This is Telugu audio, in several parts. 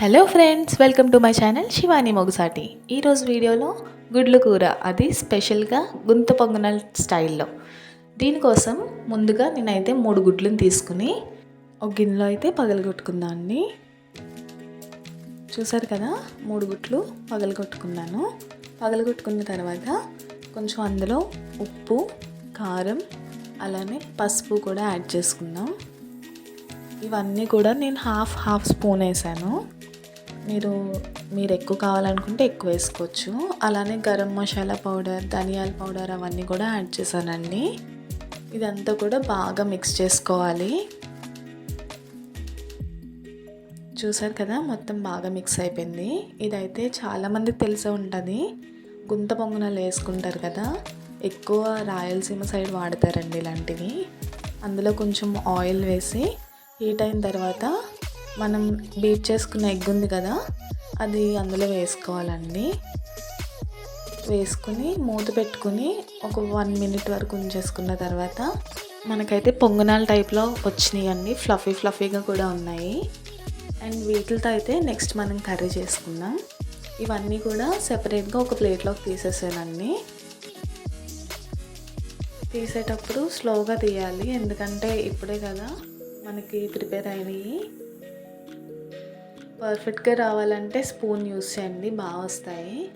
Hello friends welcome to my channel Shivani Mogusati ఈరోజు వీడియోలో గుడ్లు కూర అది స్పెషల్గా గుంత పొంగనల్ స్టైల్లో. దీనికోసం ముందుగా నేనైతే మూడు గుడ్లను తీసుకుని ఒక గిన్నెలో అయితే పగలగొట్టుకుందాన్ని. చూసారు కదా మూడు గుడ్లు పగలగొట్టుకున్నాను. పగలగొట్టుకున్న తర్వాత కొంచెం అందులో ఉప్పు కారం అలానే పసుపు కూడా యాడ్ చేసుకుందాం. ఇవన్నీ కూడా నేను హాఫ్ హాఫ్ స్పూన్ వేసాను. మీరు మీరు ఎక్కువ కావాలనుకుంటే ఎక్కువ వేసుకోవచ్చు. అలానే గరం మసాలా పౌడర్ ధనియాల పౌడర్ అవన్నీ కూడా యాడ్ చేశానండి. ఇదంతా కూడా బాగా మిక్స్ చేసుకోవాలి. చూసారు కదా మొత్తం బాగా మిక్స్ అయిపోయింది. ఇదైతే చాలామందికి తెలిసే ఉంటుంది. గుంత పొంగనాలు వేసుకుంటారు కదా ఎక్కువ రాయలసీమ సైడ్ వాడతారండి ఇలాంటివి. అందులో కొంచెం ఆయిల్ వేసి హీట్ అయిన తర్వాత మనం బీట్ చేసుకున్న ఎగ్ ఉంది కదా అది అందులో వేసుకోవాలండి. వేసుకుని మూత పెట్టుకుని ఒక వన్ మినిట్ వరకు ఉంచేసుకున్న తర్వాత మనకైతే పొంగనాల టైప్లో వచ్చినాయి అండి ఫ్లఫీ ఫ్లఫీగా కూడా ఉన్నాయి. అండ్ వీటితో అయితే నెక్స్ట్ మనం కర్రీ చేసుకుందాం. ఇవన్నీ కూడా సెపరేట్గా ఒక ప్లేట్లోకి తీసేసానండి. తీసేటప్పుడు స్లోగా తీయాలి ఎందుకంటే ఇప్పుడే కదా మనకి ప్రిపేర్ అయినాయి. పర్ఫెక్ట్గా రావాలంటే స్పూన్ యూస్ చేయండి బాగా వస్తాయి.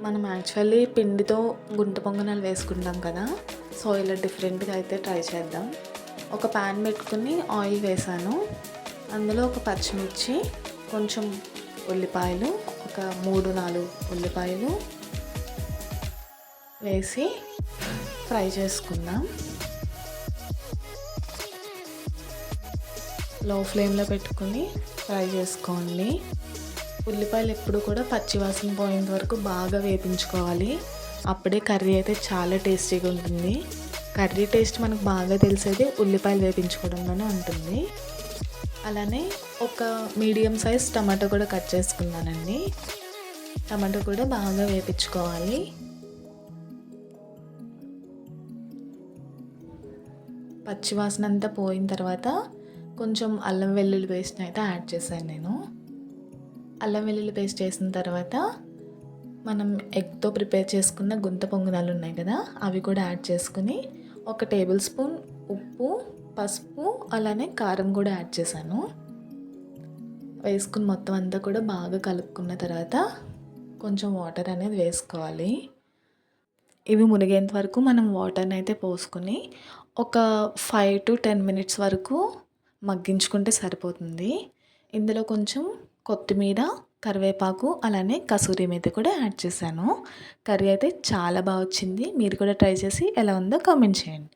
మనం యాక్చువల్లీ పిండితో గుంట పొంగనాలు వేసుకుంటాం కదా సో ఇలా డిఫరెంట్గా అయితే ట్రై చేద్దాం. ఒక ప్యాన్ పెట్టుకుని ఆయిల్ వేసాను. అందులో ఒక పచ్చిమిర్చి కొంచెం ఉల్లిపాయలు ఒక మూడు నాలుగు ఉల్లిపాయలు వేసి ఫ్రై చేసుకుందాం. లో ఫ్లేమ్లో పెట్టుకుని ఫ్రై చేసుకోండి. ఉల్లిపాయలు ఎప్పుడు కూడా పచ్చివాసన పోయేంత వరకు బాగా వేపించుకోవాలి. అప్పుడే కర్రీ అయితే చాలా టేస్టీగా ఉంటుంది. కర్రీ టేస్ట్ మనకు బాగా తెలిసేది ఉల్లిపాయలు వేపించుకోవడంలోనే ఉంటుంది. అలానే ఒక మీడియం సైజ్ టమాటో కూడా కట్ చేసుకున్నానండి. టమాటో కూడా బాగా వేపించుకోవాలి. పచ్చివాసన అంతా పోయిన తర్వాత కొంచెం అల్లం వెల్లుల్లి పేస్ట్ని అయితే యాడ్ చేశాను నేను. అల్లం వెల్లుల్లి పేస్ట్ చేసిన తర్వాత మనం ఎగ్తో ప్రిపేర్ చేసుకున్న గుంత పొంగనాలు ఉన్నాయి కదా అవి కూడా యాడ్ చేసుకుని ఒక టేబుల్ స్పూన్ ఉప్పు పసుపు అలానే కారం కూడా యాడ్ చేశాను. వేసుకుని మొత్తం అంతా కూడా బాగా కలుపుకున్న తర్వాత కొంచెం వాటర్ అనేది వేసుకోవాలి. ఇవి మునిగేంత వరకు మనం వాటర్ని అయితే పోసుకొని ఒక ఫైవ్ టు టెన్ మినిట్స్ వరకు మగ్గించుకుంటే సరిపోతుంది. ఇందులో కొంచెం కొత్తిమీర కరివేపాకు అలానే కసూరి మీద కూడా యాడ్ చేశాను. కర్రీ అయితే చాలా బాగా వచ్చింది. మీరు కూడా ట్రై చేసి ఎలా ఉందో కామెంట్ చేయండి.